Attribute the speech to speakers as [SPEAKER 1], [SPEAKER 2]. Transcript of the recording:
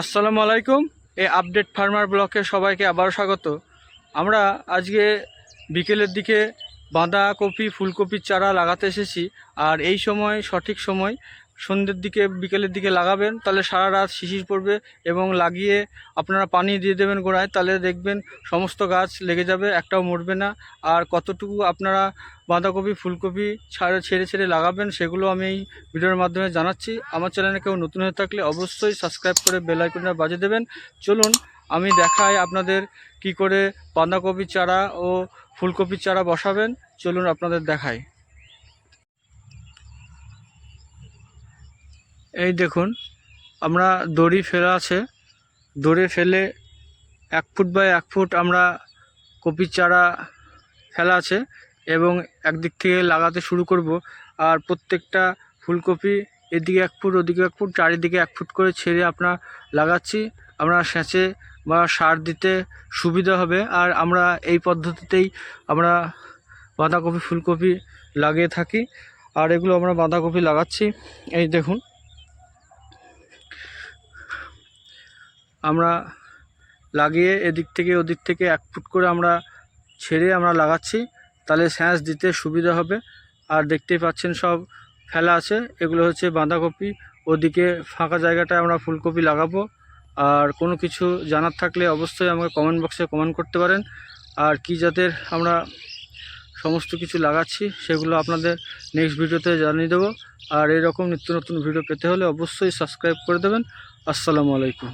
[SPEAKER 1] আসসালামু আলাইকুম এই আপডেট ফার্মার ব্লকে সবাইকে আবার স্বাগত। আমরা আজকে বিকেলের দিকে বাঁধাকপি, ফুলকপির চারা লাগাতে এসেছি, আর এই সময়, সঠিক সময় সন্ধ্যের দিকে, বিকেলের দিকে লাগাবেন, তাহলে সারা রাত শিশির পড়বে এবং লাগিয়ে আপনারা পানি দিয়ে দেবেন গোড়ায়, তাহলে দেখবেন সমস্ত গাছ লেগে যাবে, একটাও মরবে না। আর কতটুকু আপনারা বাঁধাকপি, ফুলকপি ছাড়ে, ছেড়ে ছেড়ে লাগাবেন, সেগুলো আমি এই ভিডিওর মাধ্যমে জানাচ্ছি। আমার চ্যানেলে কেউ নতুন হয়ে থাকলে অবশ্যই সাবস্ক্রাইব করে বেল আইকনটা বাজিয়ে দেবেন। চলুন, আমি দেখাই আপনাদের কি করে বাঁধাকপি চারা ও ফুলকপির চারা বসাবেন। চলুন আপনাদের দেখাই। এই দেখুন, আমরা দড়ি ফেলা আছে। দড়ি ফেলে এক ফুট বাই এক ফুট আমরা কপির চারা ফেলা আছে এবং একদিক থেকে লাগাতে শুরু করব। আর প্রত্যেকটা ফুলকপি এদিকে এক ফুট, ওদিকে এক ফুট, চারিদিকে এক ফুট করে ছেড়ে আপনার লাগাচ্ছি। আমরা সেচে বা সার দিতে সুবিধা হবে। আর আমরা এই পদ্ধতিতেই আমরা বাঁধাকপি, ফুলকপি লাগিয়ে থাকি। আর এগুলো আমরা বাঁধাকপি লাগাচ্ছি। এই দেখুন। আমরা লাগিয়ে এদিক থেকে ওদিক থেকে এক ফুট করে আমরা ছেড়ে আমরা লাগাচ্ছি, তাহলে স্যাঁচ দিতে সুবিধা হবে। আর দেখতেই পাচ্ছেন সব ফেলা আছে, এগুলো হচ্ছে বাঁধাকপি। ওদিকে ফাঁকা জায়গাটায় আমরা ফুলকপি লাগাবো। আর কোনো কিছু জানার থাকলে অবশ্যই আমাকে কমেন্ট বক্সে কমেন্ট করতে পারেন। আর কি জাতের আমরা সমস্ত কিছু লাগাচ্ছি, সেগুলো আপনাদের নেক্সট ভিডিওতে জানিয়ে দেবো। আর এরকম নিত্য নতুন ভিডিও পেতে হলে অবশ্যই সাবস্ক্রাইব করে দেবেন। আসসালামু আলাইকুম।